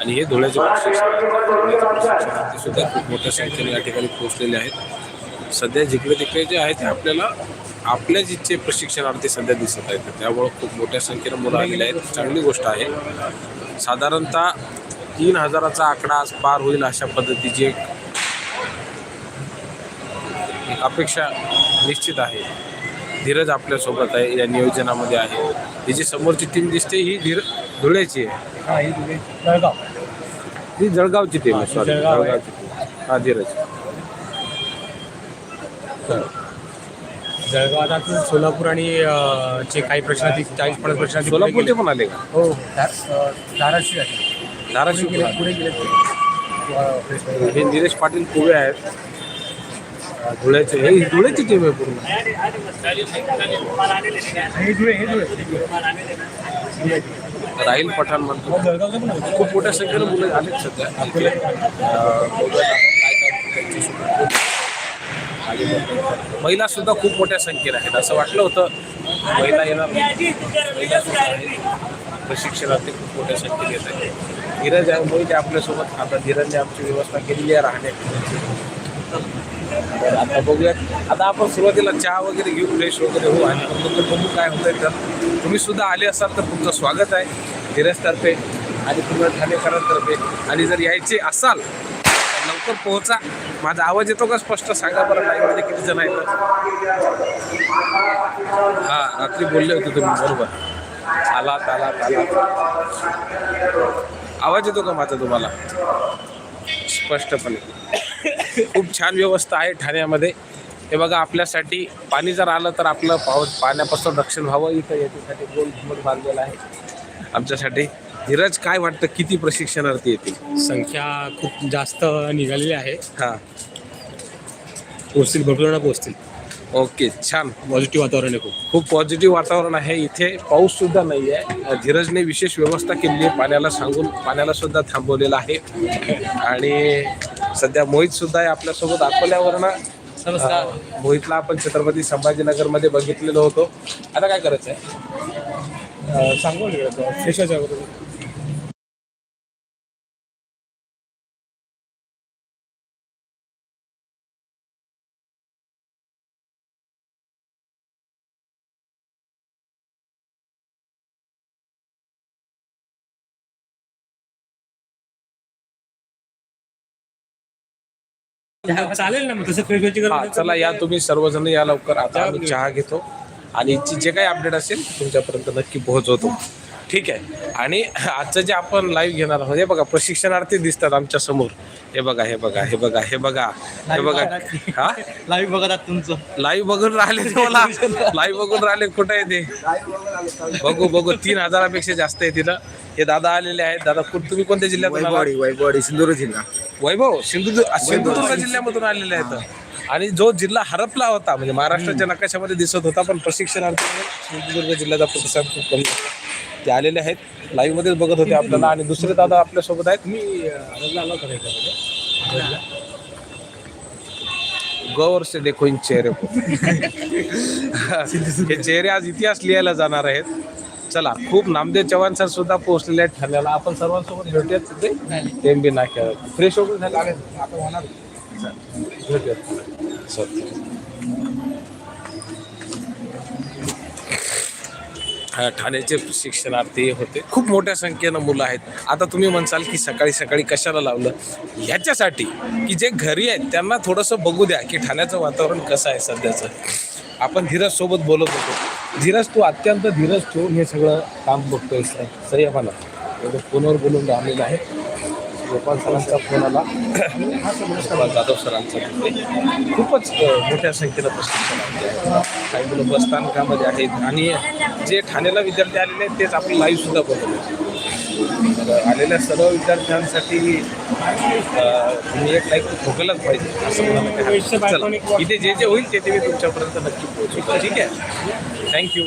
आणि हे धुळ्याचे प्रशिक्षणार्थी सुद्धा खूप मोठ्या संख्येने या ठिकाणी पोहोचलेले आहेत. सध्या जिकडे तिकडे जे आहेत ते आपल्याला आपल्याच इच्छे प्रशिक्षणार्थी सध्या दिसत आहेत. त्यामुळं खूप मोठ्या संख्येनं मुलं आलेली आहेत. चांगली गोष्ट आहे. साधारणतः तीन हजाराचा आकडा आज पार होईल अशा पद्धतीची एक अपेक्षा निश्चित आहे. धीरज आपल्यासोबत आहे या नियोजनामध्ये आहे. ही जी समोरची टीम दिसते ही धीर धुळ्याची आहे. हा ही जळगाव. ही जळगावची टीम आहे सॉरी जळगाव आहे. जळगावची टीम हा धीरज. जळगाव आता तू सोलापूर आणि अं, चे काही प्रश्न चाळीस पन्नास प्रश्न सोलापूरचे पण आले का? हो धार- अं, धाराशिव आहे. धाराशिव पुढे गेले पुढे गेले. ते. अं, फ्रेश- हे निलेश पाटील कुवे आहेत. धुळ्याचे हे धुळ्याची टीम आहे पूर्ण. हे हे राहील पठाण म्हणतो. खूप मोठ्या संख्येनं मुलं आलेत सध्या. महिला सुद्धा खूप मोठ्या संख्येने आहेत. असं वाटलं होतं. महिला येणार. महिला सुद्धा आहेत. प्रशिक्षणार्थी खूप मोठ्या संख्येने येत आहेत. धीरज आहे मोहित आहे आपल्यासोबत. आता धीरजने आमची व्यवस्था केलेली आहे राहण्याची. तर आता बघूयात. आता आपण सुरुवातीला चहा वगैरे घेऊ फ्रेश वगैरे होऊ आणि नंतर बघू काय होतंय तर. तुम्ही सुद्धा आले असाल तर तुमचं स्वागत आहे धीरजतर्फे आणि पुन्हा ठाणेकरांतर्फे. आणि जर यायचे असाल तर लवकर पोहोचा. माझा आवाज येतो का स्पष्ट सांगा बरं लाईव्हमध्ये किती जण आहेत? हा रात्री बोलले होते तुम्ही बरोबर. आलात आलात आलात. आवाज येतो का माझा तुम्हाला? स्पष्टपणे. खूप छान व्यवस्था आहे ठाण्यामध्ये. हे बघा आपल्यासाठी पाणी जर आलं तर आपलं पाव पाण्यापासून रक्षण व्हावं. इथं याच्यासाठी गोल घुमट बांधलेला आहे. आमच्यासाठी धीरज काय वाटतं किती प्रशिक्षणार्थी येतील? संख्या खूप जास्त निघालेली आहे. हां. पोहोचतील भरपूर जण पोहोचतील. ओके छान. पॉझिटिव्ह वातावरण आहे खूप. खूप पॉझिटिव्ह वातावरण आहे. इथे पाऊस सुद्धा नाही आहे धीरजने विशेष व्यवस्था केलेली आहे. पाण्याला सांगून पाण्याला सुद्धा थांबवलेलं आहे. आणि सध्या मोहित सुद्धा आहे आपल्यासोबत. अकोल्यावरनं अं, मोहितला आपण छत्रपती संभाजीनगरमध्ये बघितलेलो होतो. आता काय करायचं आहे सांगू चालेल ना मग तसं हा गरज. चला या तुम्ही सर्वजण या लवकर. आता आम्ही चहा घेतो. आणि जे काही अपडेट असेल तुमच्यापर्यंत नक्की पोहोचवतो. ठीक आहे. आणि आजचं जे आपण लाईव्ह घेणार आहोत हे बघा प्रशिक्षणार्थी दिसतात आमच्यासमोर. हे बघा हे बघा हे बघा हे बघा. हे बघा. हा? लाईव्ह बघत आहात तुमचं. लाईव्ह बघून राहिले ते मला लाईव्ह बघून राहिले. कुठं आहे ते? बघू बघू. तीन हजारापेक्षा जास्त आहे तिथं. हे दादा आलेले आहेत. दादा कुठ तुम्ही कोणत्या जिल्ह्यातून आलात? वैभववाडी वैभववाडी सिंधुदुर्ग जिल्हा. वैभव सिंधुदुर्ग सिंधुदुर्ग जिल्ह्यामधून आलेले आहेत. आणि जो जिल्हा हरपला होता म्हणजे महाराष्ट्राच्या नकाशामध्ये दिसत होता पण प्रशिक्षणार्थी सिंधुदुर्ग जिल्ह्याचा प्रतिसाद खूप कमी होता. ते आलेले आहेत. लाईव्ह मध्येच बघत होते आपल्याला आणि दुसरे दादा आपल्यासोबत आहेत. मी आलो होतो का याच्यामध्ये? गौर से देखो इन चेहरे को. हे चेहरे आज इतिहास लिहायला जाणार आहेत. चला खूप नामदेव चव्हाण सर सुद्धा पोहोचलेले आहेत ठाण्याला आपण सर्वांसोबत भेटूयात तिथे. ते बी नाक्या फ्रेश वगैरे झाले आता होणार. भेटूयात. चल. हा, ठाण्याचे शिक्षणार्थी होते. खूप मोठ्या संख्येनं मुलं आहेत. आता तुम्ही म्हणसाल की सकाळी सकाळी कशाला लावलं? ह्याच्यासाठी की जे घरी आहेत त्यांना थोडंसं बघू द्या की ठाण्याचं वातावरण कसं आहे सध्याचं. आपण धीरज सोबत बोलत होतो. धीरज तू अत्यंत धीरज ठेवून हे सगळं काम बघतोय सर आहे मला. एवढं फोनवर बोलून राहिलेलं आहे. गोपाल सरांचा फोन आला. गोपाल जाधव सरांचा खूपच मोठ्या संख्येनं प्रशिक्षण काही मुलं बसस्थानकामध्ये आहेत आणि जे ठाण्याला विद्यार्थी आलेले आहेत तेच आपण लाईव्ह सुद्धा बनवले आलेल्या सर्व विद्यार्थ्यांसाठी तुम्ही एक लाईक ठोकलंच पाहिजे असं मला इथे जे जे होईल ते ते मी तुमच्यापर्यंत नक्की पोहोचवतो. ठीक आहे? थँक्यू